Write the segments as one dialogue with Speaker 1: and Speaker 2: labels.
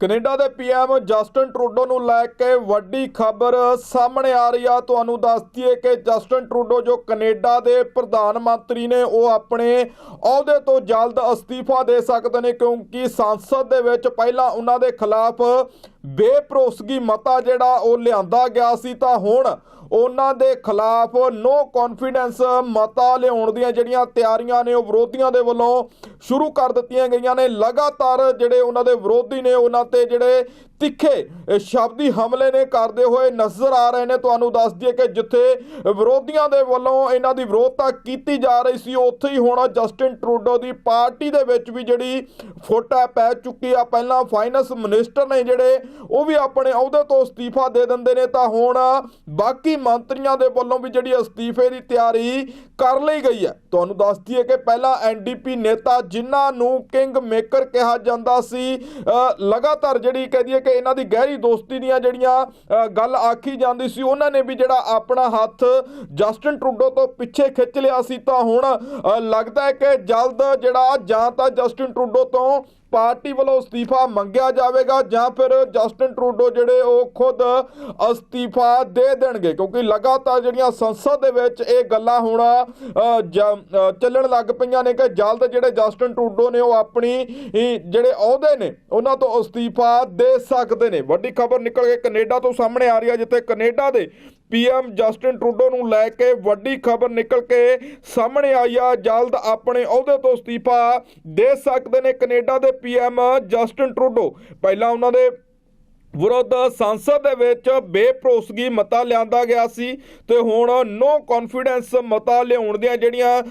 Speaker 1: Canada ਦੇ PM Justin Trudeau ਨੂੰ ਲੈ ਕੇ ਵੱਡੀ ਖਬਰ ਸਾਹਮਣੇ ਆ ਰਹੀ ਆ। ਤੁਹਾਨੂੰ ਦੱਸ ਦਈਏ ਕਿ ਜਸਟਨ ਟਰੂਡੋ, ਜੋ ਕੈਨੇਡਾ ਦੇ ਪ੍ਰਧਾਨ ਮੰਤਰੀ ਨੇ, ਉਹ ਆਪਣੇ ਅਹੁਦੇ ਤੋਂ ਜਲਦ ਅਸਤੀਫਾ ਦੇ ਸਕਦੇ ਨੇ, ਕਿਉਂਕਿ ਸੰਸਦ ਦੇ ਵਿੱਚ ਪਹਿਲਾਂ ਉਹਨਾਂ ਦੇ ਖਿਲਾਫ ਬੇਭਰੋਸਗੀ ਮਤਾ ਜਿਹੜਾ, ਉਹ ਲਿਆਂਦਾ ਗਿਆ ਸੀ। ਤਾਂ ਹੁਣ ਉਹਨਾਂ ਦੇ ਖਿਲਾਫ ਨੋ ਕੌਨਫੀਡੈਂਸ ਮਤਾ ਲਿਆਉਣ ਦੀਆਂ ਜਿਹੜੀਆਂ ਤਿਆਰੀਆਂ ਨੇ, ਉਹ ਵਿਰੋਧੀਆਂ ਦੇ ਵੱਲੋਂ ਸ਼ੁਰੂ ਕਰ ਦਿੱਤੀਆਂ ਗਈਆਂ ਨੇ। ਲਗਾਤਾਰ ਜਿਹੜੇ ਉਹਨਾਂ ਦੇ ਵਿਰੋਧੀ ਨੇ, ਉਹਨਾਂ ਤੇ ਜਿਹੜੇ ਤਿੱਖੇ ਸ਼ਬਦੀ ਹਮਲੇ ਨੇ ਕਰਦੇ ਹੋਏ ਨਜ਼ਰ ਆ ਰਹੇ ਨੇ। ਤੁਹਾਨੂੰ ਦੱਸ ਦਈਏ ਕਿ ਜਿੱਥੇ ਵਿਰੋਧੀਆਂ ਦੇ ਵੱਲੋਂ ਇਹਨਾਂ ਦੀ ਵਿਰੋਧਤਾ ਕੀਤੀ ਜਾ ਰਹੀ ਸੀ, ਉੱਥੇ ਹੀ ਹੁਣ ਜਸਟਿਨ ਟਰੂਡੋ ਦੀ ਪਾਰਟੀ ਦੇ ਵਿੱਚ ਵੀ ਜਿਹੜੀ ਫੋਟਾ ਪੈ ਚੁੱਕੀ ਆ। ਪਹਿਲਾਂ ਫਾਈਨੈਂਸ ਮਿਨਿਸਟਰ ਨੇ ਜਿਹੜੇ, ਉਹ ਵੀ ਆਪਣੇ ਅਹੁਦੇ ਤੋਂ ਅਸਤੀਫਾ ਦੇ ਦਿੰਦੇ ਨੇ। ਤਾਂ ਹੁਣ ਬਾਕੀ ਮੰਤਰੀਆਂ ਦੇ ਵੱਲੋਂ ਵੀ ਜਿਹੜੀ ਅਸਤੀਫੇ ਦੀ ਤਿਆਰੀ ਕਰ ਲਈ ਗਈ ਹੈ। ਤੁਹਾਨੂੰ ਦੱਸ ਦਈਏ ਕਿ ਪਹਿਲਾਂ ਐਨਡੀਪੀ ਨੇਤਾ ਜਿਨ੍ਹਾਂ ਨੂੰ ਕਿੰਗ ਮੇਕਰ ਕਿਹਾ ਜਾਂਦਾ ਸੀ ਲਗਾਤਾਰ ਜਿਹੜੀ ਕਹਿ ਦਈਏ ਕਿ ਇਹਨਾਂ ਦੀ ਗਹਿਰੀ ਦੋਸਤੀ ਦੀਆਂ ਜਿਹੜੀਆਂ ਗੱਲ ਆਖੀ ਜਾਂਦੀ ਸੀ, ਉਹਨਾਂ ਨੇ ਵੀ ਜਿਹੜਾ ਆਪਣਾ ਹੱਥ ਜਸਟਿਨ ਟਰੂਡੋ ਤੋਂ ਪਿੱਛੇ ਖਿੱਚ ਲਿਆ ਸੀ, ਤਾਂ ਹੁਣ ਲੱਗਦਾ ਹੈ ਕਿ ਜਲਦ ਜਿਹੜਾ ਜਾਂ ਤਾਂ ਜਸਟਿਨ ਟਰੂਡੋ ਤੋਂ ਪਾਰਟੀ ਵੱਲੋਂ ਅਸਤੀਫਾ ਮੰਗਿਆ ਜਾਵੇਗਾ ਜਾਂ ਫਿਰ ਜਸਟਿਨ ਟਰੂਡੋ ਜਿਹੜੇ ਉਹ ਖੁਦ ਅਸਤੀਫਾ ਦੇ ਦੇਣਗੇ, ਕਿਉਂਕਿ ਲਗਾਤਾਰ ਜਿਹੜੀਆਂ ਸੰਸਦ ਦੇ ਵਿੱਚ ਇਹ ਗੱਲਾਂ ਹੁਣ ਚੱਲਣ ਲੱਗ ਪਈਆਂ ਨੇ ਕਿ ਜਲਦ ਜਿਹੜੇ ਜਸਟਿਨ ਟਰੂਡੋ ਨੇ ਉਹ ਆਪਣੀ ਜਿਹੜੇ ਅਹੁਦੇ ਨੇ, ਉਹਨਾਂ ਤੋਂ ਅਸਤੀਫਾ ਦੇ ਸਕਦੇ ਨੇ। ਵੱਡੀ ਖਬਰ ਨਿਕਲ ਕੇ ਕੈਨੇਡਾ ਤੋਂ ਸਾਹਮਣੇ ਆ ਰਹੀ ਹੈ, ਜਿੱਥੇ ਕੈਨੇਡਾ ਦੇ ਪੀਐਮ ਜਸਟਿਨ ਟਰੂਡੋ ਨੂੰ ਲੈ ਕੇ ਵੱਡੀ ਖਬਰ ਨਿਕਲ ਕੇ ਸਾਹਮਣੇ ਆਈ ਆ। ਜਲਦ ਆਪਣੇ ਅਹੁਦੇ ਤੋਂ ਅਸਤੀਫਾ ਦੇ ਸਕਦੇ ਨੇ ਕੈਨੇਡਾ ਦੇ ਪੀਐਮ ਜਸਟਿਨ ਟਰੂਡੋ। ਪਹਿਲਾਂ ਉਹਨਾਂ ਦੇ ਵਿਰੁੱਧ ਸੰਸਦ ਦੇ ਵਿੱਚ ਬੇਭਰੋਸਗੀ ਮਤਾ ਲਿਆਂਦਾ ਗਿਆ ਸੀ ਤੇ ਹੁਣ ਨੋ ਕੌਨਫੀਡੈਂਸ ਮਤਾ ਲਿਆਉਣ ਦੀਆਂ ਜਿਹੜੀਆਂ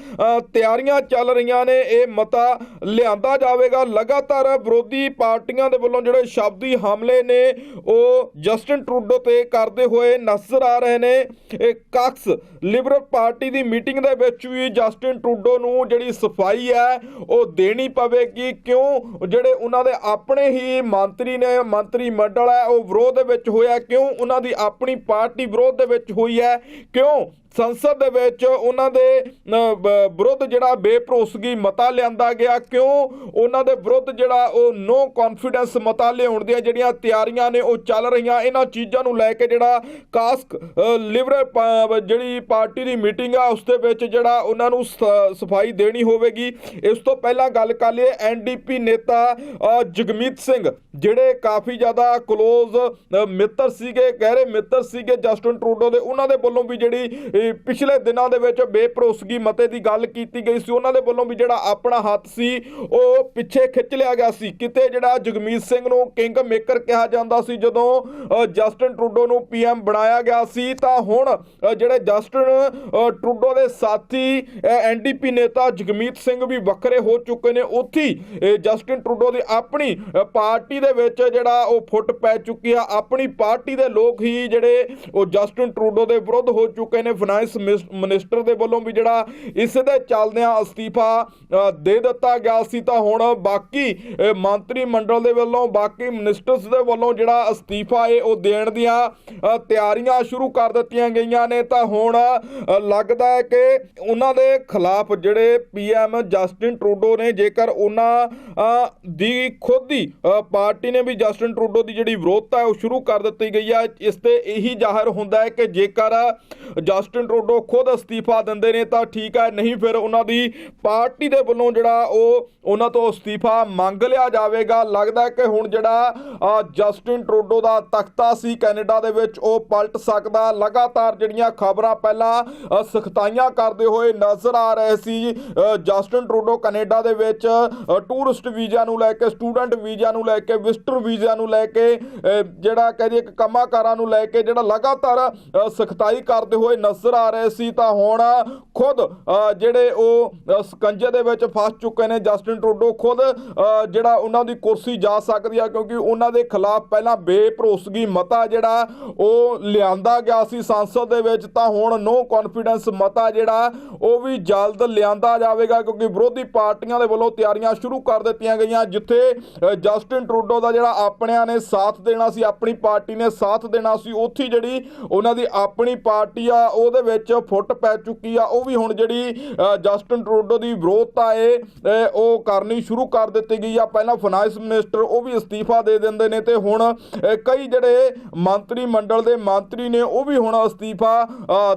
Speaker 1: ਤਿਆਰੀਆਂ ਚੱਲ ਰਹੀਆਂ ਨੇ, ਇਹ ਮਤਾ ਲਿਆਂਦਾ ਜਾਵੇਗਾ। ਲਗਾਤਾਰ ਵਿਰੋਧੀ ਪਾਰਟੀਆਂ ਦੇ ਵੱਲੋਂ ਜਿਹੜੇ ਸ਼ਬਦੀ ਹਮਲੇ ਨੇ, ਉਹ ਜਸਟਿਨ ਟਰੂਡੋ ਤੇ ਕਰਦੇ ਹੋਏ ਨਜ਼ਰ ਆ ਰਹੇ ਨੇ। ਇਹ ਕਾਕਸ ਲਿਬਰਲ ਪਾਰਟੀ ਦੀ ਮੀਟਿੰਗ ਦੇ ਵਿੱਚ ਵੀ ਜਸਟਿਨ ਟਰੂਡੋ ਨੂੰ ਜਿਹੜੀ ਸਫ਼ਾਈ ਹੈ, ਉਹ ਦੇਣੀ ਪਵੇਗੀ। ਕਿਉਂ? ਜਿਹੜੇ ਉਹਨਾਂ ਦੇ ਆਪਣੇ ਹੀ ਮੰਤਰੀ ਨੇ, ਮੰਤਰੀ ਮੰਡਲ ਹੈ, ਉਹ ਵਿਰੋਧ ਦੇ ਵਿੱਚ ਹੋਇਆ। ਕਿਉਂ? ਉਹਨਾਂ ਦੀ ਆਪਣੀ ਪਾਰਟੀ ਵਿਰੋਧ ਦੇ ਵਿੱਚ ਹੋਈ ਹੈ। ਕਿਉਂ? ਸੰਸਦ ਦੇ ਵਿੱਚ ਉਹਨਾਂ ਦੇ ਵਿਰੁੱਧ ਜਿਹੜਾ ਬੇਭਰੋਸਗੀ ਮਤਾ ਲਿਆਂਦਾ ਗਿਆ, ਕਿਉਂ? ਉਹਨਾਂ ਦੇ ਵਿਰੁੱਧ ਜਿਹੜਾ ਉਹ ਨੋ ਕੌਨਫੀਡੈਂਸ ਮਤਾ ਲਿਆਉਣ ਦੀਆਂ ਜਿਹੜੀਆਂ ਤਿਆਰੀਆਂ ਨੇ, ਉਹ ਚੱਲ ਰਹੀਆਂ। ਇਹਨਾਂ ਚੀਜ਼ਾਂ ਨੂੰ ਲੈ ਕੇ ਜਿਹੜਾ ਕਾਸਕ ਲਿਬਰਲ ਜਿਹੜੀ ਪਾਰਟੀ ਦੀ ਮੀਟਿੰਗ ਆ, ਉਸ ਦੇ ਵਿੱਚ ਜਿਹੜਾ ਉਹਨਾਂ ਨੂੰ ਸ- ਸਫ਼ਾਈ ਦੇਣੀ ਹੋਵੇਗੀ। ਇਸ ਤੋਂ ਪਹਿਲਾਂ ਗੱਲ ਕਰ ਲਈਏ ਐਨਡੀਪੀ ਨੇਤਾ ਜਗਮੀਤ ਸਿੰਘ, ਜਿਹੜੇ ਕਾਫੀ ਜ਼ਿਆਦਾ ক্লোਜ਼ ਮਿੱਤਰ ਸੀਗੇ, ਗਹਿਰੇ ਮਿੱਤਰ ਸੀਗੇ ਜਸਟਿਨ ਟਰੂਡੋ ਦੇ। ਉਹਨਾਂ ਦੇ ਵੱਲੋਂ ਵੀ ਜਿਹੜੀ ਇਹ ਪਿਛਲੇ ਦਿਨਾਂ ਦੇ ਵਿੱਚ ਬੇਪਰੋਸਗੀ ਮਤੇ ਦੀ ਗੱਲ ਕੀਤੀ ਗਈ ਸੀ। ਉਹਨਾਂ ਦੇ ਵੱਲੋਂ ਵੀ ਜਿਹੜਾ ਆਪਣਾ ਹੱਥ ਸੀ ਉਹ ਪਿੱਛੇ ਖਿੱਚ ਲਿਆ ਗਿਆ ਸੀ। ਕਿਤੇ ਜਿਹੜਾ ਜਗਮੀਤ ਸਿੰਘ ਨੂੰ ਕਿੰਗ ਮੇਕਰ ਕਿਹਾ ਜਾਂਦਾ ਸੀ ਜਦੋਂ ਅ, ਜਸਟਿਨ ਟਰੂਡੋ ਨੂੰ ਪੀਐਮ ਬਣਾਇਆ ਗਿਆ ਸੀ ਤਾਂ ਹੁਣ ਜਿਹੜੇ ਜਸਟਿਨ ਟਰੂਡੋ ਦੇ ਸਾਥੀ ਐਨਡੀਪੀ ਨੇਤਾ ਜਗਮੀਤ ਸਿੰਘ ਵੀ ਵੱਖਰੇ ਹੋ ਚੁੱਕੇ ਨੇ। ਉੱਥੇ ਹੀ, ਜਸਟਿਨ ਟਰੂਡੋ ਦੀ ਆਪਣੀ ਪਾਰਟੀ ਦੇ ਵਿੱਚ ਜਿਹੜਾ ਉਹ ਫੁੱਟ ਪੈ ਚੁੱਕੀ ਆ। ਆਪਣੀ ਪਾਰਟੀ ਦੇ ਲੋਕ ਹੀ ਜਿਹੜੇ ਉਹ ਜਸਟਿਨ ਟਰੂਡੋ ਦੇ ਵਿਰੁੱਧ ਹੋ ਚੁੱਕੇ ਨੇ। ਫਾਈਨੈਂਸ ਮਿਨਿਸਟਰ ਦੇ ਵੱਲੋਂ ਵੀ ਜਿਹੜਾ ਇਸ ਦੇ ਚੱਲਦਿਆਂ ਅਸਤੀਫਾ ਦੇ ਦਿੱਤਾ ਗਿਆ ਸੀ, ਤਾਂ ਹੁਣ ਬਾਕੀ ਮੰਤਰੀ ਮੰਡਲ ਦੇ ਵੱਲੋਂ, ਬਾਕੀ ਮਿਨਿਸਟਰਸ ਦੇ ਵੱਲੋਂ ਜਿਹੜਾ ਅਸਤੀਫਾ ਹੈ ਉਹ ਦੇਣ ਦੀਆਂ ਤਿਆਰੀਆਂ ਸ਼ੁਰੂ ਕਰ ਦਿੱਤੀਆਂ ਗਈਆਂ ਨੇ, ਤਾਂ ਹੁਣ ਲੱਗਦਾ ਹੈ ਕਿ ਉਹਨਾਂ ਦੇ ਖਿਲਾਫ ਜਿਹੜੇ ਪੀਐਮ ਜਸਟਿਨ ਟਰੂਡੋ ਨੇ, ਜੇਕਰ ਉਹਨਾਂ ਦੀ ਖੁਦ ਦੀ ਪਾਰਟੀ ਨੇ ਵੀ ਜਸਟਿਨ ਟਰੂਡੋ ਦੀ ਜਿਹੜੀ ਵਿਰੋਧਤਾ ਹੈ ਉਹ ਸ਼ੁਰੂ ਕਰ ਦਿੱਤੀ ਗਈ ਹੈ, ਇਸ ਤੇ ਇਹੀ ਜ਼ਾਹਰ ਹੁੰਦਾ ਹੈ ਕਿ ਜੇਕਰ ਜਸਟਿਨ ਟਰੂਡੋ ਖੁਦ ਅਸਤੀਫਾ ਦਿੰਦੇ ਨੇ ਤਾਂ ਠੀਕ ਹੈ ਨਹੀਂ ਫਿਰ ਉਹਨਾਂ ਦੀ ਪਾਰਟੀ ਦੇ ਵੱਲੋਂ ਜਿਹੜਾ ਉਹ ਉਹਨਾਂ ਤੋਂ ਅਸਤੀਫਾ ਮੰਗ ਲਿਆ ਜਾਵੇਗਾ। ਲੱਗਦਾ ਕਿ ਹੁਣ ਜਿਹੜਾ ਜਸਟਿਨ ਟਰੂਡੋ ਦਾ ਤਖਤਾ ਸੀ ਕੈਨੇਡਾ ਦੇ ਵਿੱਚ ਉਹ ਪਲਟ ਸਕਦਾ। ਲਗਾਤਾਰ ਜਿਹੜੀਆਂ ਖਬਰਾਂ ਪਹਿਲਾਂ ਅ, ਸਖਤਾਈਆਂ ਕਰਦੇ ਹੋਏ ਨਜ਼ਰ ਆ ਰਹੇ ਸੀ ਜਸਟਿਨ ਟਰੂਡੋ ਕੈਨੇਡਾ ਦੇ ਵਿੱਚ ਟੂਰਿਸਟ ਵੀਜ਼ਾ ਨੂੰ ਲੈ ਕੇ ਸਟੂਡੈਂਟ ਵੀਜ਼ਾ ਨੂੰ ਲੈ ਕੇ ਵਿਜ਼ਟਰ ਵੀਜ਼ਾ ਨੂੰ ਲੈ ਕੇ ਅ, ਜਿਹੜਾ ਕਹਿੰਦੇ ਇੱਕ ਕੰਮਾਕਾਰਾਂ ਨੂੰ ਲੈ ਕੇ ਜਿਹੜਾ ਲਗਾਤਾਰ ਅ, ਸਖਤਾਈ ਕਰਦੇ ਹੋਏ ਨਜ਼ਰ ਆ ਰਹੇ ਸੀ ਤਾਂ ਹੁਣ ਖੁਦ ਅ, ਜਿਹੜੇ ਉਹ ਸਕੰਜੇ ਦੇ ਵਿੱਚ ਫਸ ਚੁੱਕੇ ਨੇ ਜਸਟਿਨ ਟਰੂਡੋ ਖੁਦ ਜਿਹੜਾ ਉਹਨਾਂ ਦੀ ਕੁਰਸੀ ਜਾ ਸਕਦੀ ਆ ਕਿਉਂਕਿ ਉਹਨਾਂ ਦੇ ਖਿਲਾਫ ਪਹਿਲਾਂ ਬੇਭਰੋਸਗੀ ਮਤਾ ਜਿਹੜਾ ਉਹ ਲਿਆਂਦਾ ਗਿਆ ਸੀ ਸੰਸਦ ਦੇ ਵਿੱਚ ਤਾਂ ਹੁਣ ਨੋ ਕੌਨਫੀਡੈਂਸ ਮਤਾ ਜਿਹੜਾ ਉਹ ਵੀ ਜਲਦ ਲਿਆਂਦਾ ਜਾਵੇਗਾ ਕਿਉਂਕਿ ਵਿਰੋਧੀ ਪਾਰਟੀਆਂ ਦੇ ਵੱਲੋਂ ਤਿਆਰੀਆਂ ਸ਼ੁਰੂ ਕਰ ਦਿੱਤੀਆਂ ਗਈਆਂ ਜਿੱਥੇ ਜਸਟਿਨ ਟਰੂਡੋ ਦਾ ਜਿਹੜਾ ਆਪਣਿਆਂ ਨੇ ਸਾਥ ਦੇਣਾ ਸੀ ਆਪਣੀ ਪਾਰਟੀ ਨੇ ਸਾਥ ਦੇਣਾ ਸੀ ਉੱਥੇ ਜਿਹੜੀ ਉਹਨਾਂ ਦੀ ਆਪਣੀ ਪਾਰਟੀ ਆ ਉਹ ਉਹਦੇ ਵਿੱਚ ਫੁੱਟ ਪੈ ਚੁੱਕੀ ਆ। ਉਹ ਵੀ ਹੁਣ ਜਿਹੜੀ ਅ, ਜਸਟਨ ਟਰੂਡੋ ਦੀ ਵਿਰੋਧਤਾ ਏ ਉਹ ਕਰਨੀ ਸ਼ੁਰੂ ਕਰ ਦਿੱਤੀ ਗਈ ਆ। ਪਹਿਲਾਂ ਫਾਈਨਾਂਸ ਮਿਨਿਸਟਰ ਉਹ ਵੀ ਅਸਤੀਫਾ ਦੇ ਦਿੰਦੇ ਨੇ ਤੇ ਹੁਣ ਕਈ ਜਿਹੜੇ ਮੰਤਰੀ ਮੰਡਲ ਦੇ ਮੰਤਰੀ ਨੇ ਉਹ ਵੀ ਹੁਣ ਅਸਤੀਫਾ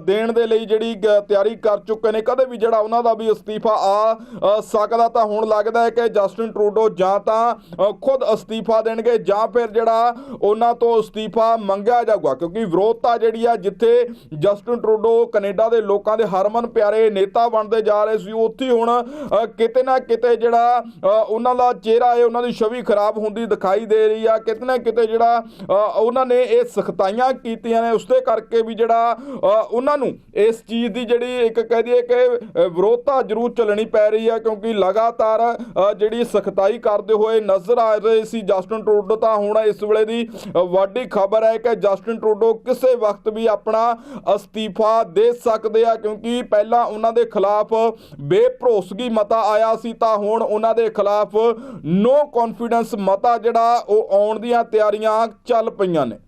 Speaker 1: ਦੇਣ ਦੇ ਲਈ ਜਿਹੜੀ ਤਿਆਰੀ ਕਰ ਚੁੱਕੇ ਨੇ। ਕਦੇ ਵੀ ਜਿਹੜਾ ਉਹਨਾਂ ਦਾ ਵੀ ਅਸਤੀਫਾ ਆ ਸਕਦਾ ਤਾਂ ਹੁਣ ਲੱਗਦਾ ਹੈ ਕਿ ਜਸਟਨ ਟਰੂਡੋ ਜਾਂ ਤਾਂ ਖੁਦ ਅਸਤੀਫਾ ਦੇਣਗੇ ਜਾਂ ਫਿਰ ਜਿਹੜਾ ਉਹਨਾਂ ਤੋਂ ਅਸਤੀਫਾ ਮੰਗਿਆ ਜਾਊਗਾ। ਕਿਉਂਕਿ ਵਿਰੋਧਤਾ ਜਿਹੜੀ ਆ ਜਿੱਥੇ ਜਸਟਨ ਟਰੂਡੋ ਕੈਨੇਡਾ ਦੇ ਲੋਕਾਂ ਦੇ ਹਰਮਨ ਪਿਆਰੇ ਨੇਤਾ ਬਣਦੇ ਜਾ ਰਹੇ ਸੀ। ਉੱਥੇ ਹੁਣ ਕਿਤੇ ਨਾ ਕਿਤੇ ਜਿਹੜਾ ਉਹਨਾਂ ਦਾ ਚਿਹਰਾ ਹੈ ਉਹਨਾਂ ਦੀ ਛਵੀ ਖਰਾਬ ਹੁੰਦੀ ਦਿਖਾਈ ਦੇ ਰਹੀ ਆ। ਕਿਤੇ ਨਾ ਕਿਤੇ ਜਿਹੜਾ ਉਹਨਾਂ ਨੇ ਇਹ ਸਖਤਾਈਆਂ ਕੀਤੀਆਂ ਨੇ। ਉਸਦੇ ਕਰਕੇ ਵੀ ਜਿਹੜਾ ਉਹਨਾਂ ਨੂੰ ਇਸ ਚੀਜ਼ ਦੀ ਜਿਹੜੀ ਇੱਕ ਕਹਿ ਦਈਏ ਕਿ ਵਿਰੋਧਤਾ ਜ਼ਰੂਰ ਚੱਲਣੀ ਪੈ ਰਹੀ ਆ, ਕਿਉਂਕਿ ਲਗਾਤਾਰ ਜਿਹੜੀ ਸਖਤਾਈ ਕਰਦੇ ਹੋਏ ਨਜ਼ਰ ਆ ਰਹੇ ਸੀ ਜਸਟਨ ਟਰੂਡੋ। ਤਾਂ ਹੁਣ ਇਸ ਵੇਲੇ ਦੀ ਵੱਡੀ ਖਬਰ ਹੈ ਕਿ ਜਸਟਨ ਟਰੂਡੋ ਕਿਸੇ ਵਕਤ ਵੀ ਆਪਣਾ ਅਸਤੀਫਾ ਦੇ ਸਕਦੇ ਆ ਕਿਉਂਕਿ ਪਹਿਲਾਂ ਉਹਨਾਂ ਦੇ ਖਿਲਾਫ ਬੇਭਰੋਸਗੀ ਮਤਾ ਆਇਆ ਸੀ ਤਾਂ ਹੁਣ ਉਹਨਾਂ ਦੇ ਖਿਲਾਫ ਨੋ ਕੌਨਫੀਡੈਂਸ ਮਤਾ ਜਿਹੜਾ ਉਹ ਆਉਣ ਦੀਆਂ ਤਿਆਰੀਆਂ ਚੱਲ ਪਈਆਂ ਨੇ।